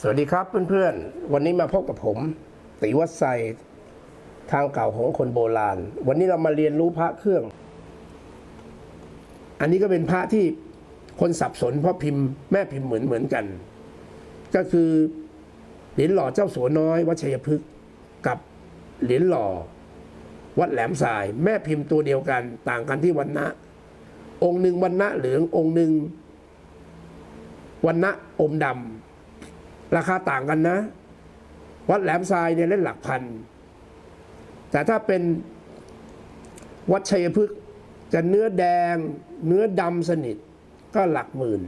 สวัสดีครับเพื่อนๆ วันนี้มาพบกับผมตีวัดไซทางเก่าของคนโบราณ วันนี้เรามาเรียนรู้พระเครื่อง อันนี้ก็เป็นพระที่คนสับสนเพราะพิมพ์แม่พิมพ์เหมือนเหมือนกัน ก็คือเหรียญหล่อเจ้าสัวน้อย วัดชัยพฤกษ์กับเหรียญหล่อ วัดแหลมทราย แม่พิมพ์ตัวเดียวกัน ต่างกันที่วันนะองค์หนึ่งวันนะเหลืององค์หนึ่งวันนะอมดำ ราคาต่างกันนะ วัดแหลมทรายเนี่ยเล่นหลักพัน แต่ถ้าเป็นวัดชัยพฤกษ์จะเนื้อแดง เนื้อดำสนิทก็หลักหมื่น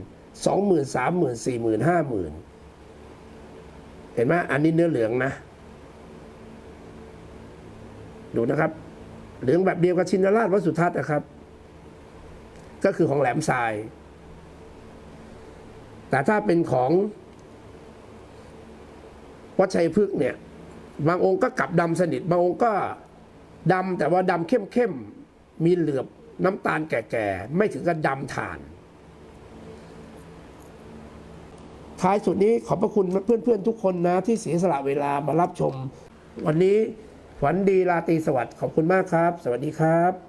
สองหมื่นสามหมื่นสี่หมื่นห้าหมื่นเห็นไหมอันนี้เนื้อเหลืองนะ ดูนะครับ เหลืองแบบเดียวกับชินราชวัดสุทัศน์นะครับ ก็คือของแหลมทราย แต่ถ้าเป็นของ วัดชัยพฤกษ์เนี่ยบางองค์ก็กลับดำสนิท บางองค์ก็ดำแต่ว่าดำเข้มๆมีเหลือบน้ำตาลแก่ๆ ไม่ถึงกับดำถ่าน ท้ายสุดนี้ขอบพระคุณเพื่อนๆ ทุกคนนะ ที่เสียสละเวลามารับชม วันนี้ฝันดีราตรีสวัสดิ์ขอบคุณมากครับ สวัสดีครับ